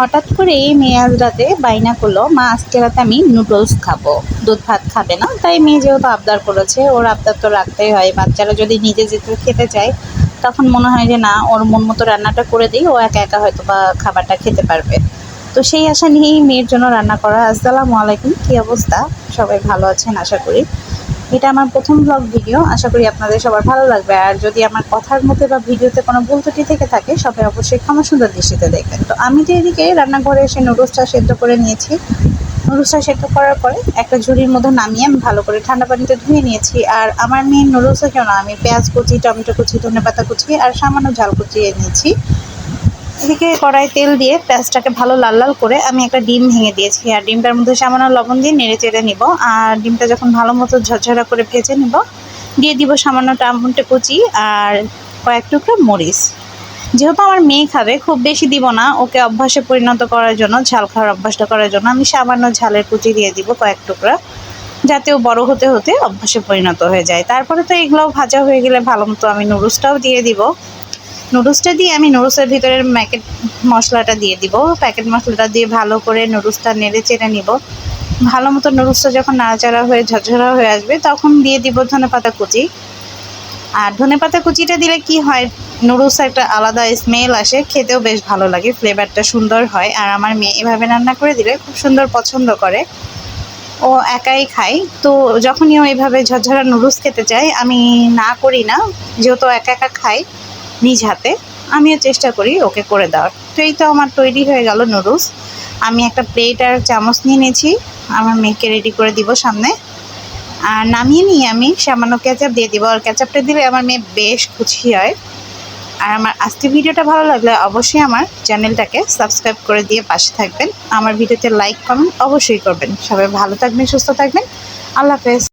হঠাৎ করে এই মেয়ে আজ রাতে বাইনা করল, মা, আজকে রাতে আমি নুডলস খাব। দুধ ভাত খাবে না? তাই মেয়ে যেহেতু আবদার করেছে, ওর আবদার তো রাখতেই হয়। বাচ্চারা যদি নিজে যেতে খেতে চায়, তখন মনে হয় যে, না, ওর মন মতো রান্নাটা করে দিই, ও একা একা হয়তো বা খাবারটা খেতে পারবে। তো সেই আশা নিয়েই মেয়ের জন্য রান্না করা। আসসালামু আলাইকুম, কী অবস্থা? সবাই ভালো আছেন, আশা করি। এটা আমার প্রথম ব্লগ ভিডিও আশা করি আপনাদের সবার ভালো লাগবে। আর যদি আমার কথার মধ্যে বা ভিডিওতে কোনো ভুল ত্রুটি থেকে থাকে, সবাই অবশ্যই ক্ষমা সুন্দর দৃষ্টিতে দেখবেন। তো আমি যে এদিকে রান্নাঘরে এসে নুডলসটা সেদ্ধ করে নিয়েছি, নুডলসটা সেদ্ধ করার পরে একটা ঝুড়ির মধ্যে নামিয়ে আমি ভালো করে ঠান্ডা পানিতে ধুয়ে নিয়েছি। আর আমার মেয়ে নুডলসের জন্য আমি পেঁয়াজ কুচি, টমেটো কুচি ধনে পাতা কুচি আর সামান্য ঝাল কুচিয়ে নিয়েছি। এদিকে কড়াই তেল দিয়ে পেঁয়াজটাকে ভালো লাল লাল করে আমি একটা ডিম ভেঙে দিয়েছি। আর ডিমটার মধ্যে সামান্য লবণ দিয়ে নেড়ে চেড়ে নিব। আর ডিমটা যখন ভালো মতো ঝরঝরা করে ভেজে নিব, দিয়ে দিব সামান্য টামটে কুচি আর কয়েক টুকরো মরিচ। যেহেতু আমার মেয়ে খাবে, খুব বেশি দিব না। ওকে অভ্যাসে পরিণত করার জন্য, ঝাল খাওয়ার অভ্যাসটা করার জন্য আমি সামান্য ঝালের কুচি দিয়ে দিব কয়েক টুকরা। যাতে ও বড় হতে হতে অভ্যাসে পরিণত হয়ে যায়। তারপরে তো এগুলোও ভাজা হয়ে গেলে ভালো মতো আমি নুডলসটাও দিয়ে দিব। নুডলসটা দিয়ে আমি নুডলসের ভিতরের প্যাকেট মশলাটা দিয়ে দিব। প্যাকেট মশলাটা দিয়ে ভালো করে নুডলসটা নেড়ে চেড়ে নিব। ভালো মতো নুডলসটা যখন নাড়াচাড়া হয়ে ঝরঝরা হয়ে আসবে, তখন দিয়ে দিব ধনে পাতা কুচি। আর ধনে পাতা কুচিটা দিলে কি হয়, নুডলস একটা আলাদা স্মেল আসে, খেতেও বেশ ভালো লাগে ফ্লেভারটা সুন্দর হয়। আর আমার মেয়ে এভাবে রান্না করে দিলে খুব সুন্দর পছন্দ করে। ও একাই খাই তো যখনই ও এভাবে ঝরঝরা নুডলস খেতে চায়, আমি না করি না, যেহেতু একা একা খাই নিজ হাতে। আমিও চেষ্টা করি ওকে করে দেওয়ার। তো এই তো আমার তৈরি হয়ে গেল নুডলস। আমি একটা প্লেট আর চামচ নিয়ে নিয়েছি। আমার মেয়েকে রেডি করে দিব সামনে। আর নামিয়ে নিয়ে আমি সামান্য কেচাপ দিয়ে দিব। আর কেচাপটা দিলে আমার মেয়ে বেশ খুশি হয়। আর আমার আজকে ভিডিওটা ভালো লাগলে অবশ্যই আমার চ্যানেলটাকে সাবস্ক্রাইব করে দিয়ে পাশে থাকবেন। আমার ভিডিওতে লাইক কমেন্ট অবশ্যই করবেন। সবাই ভালো থাকবেন, সুস্থ থাকবেন। আল্লাহ হাফেজ।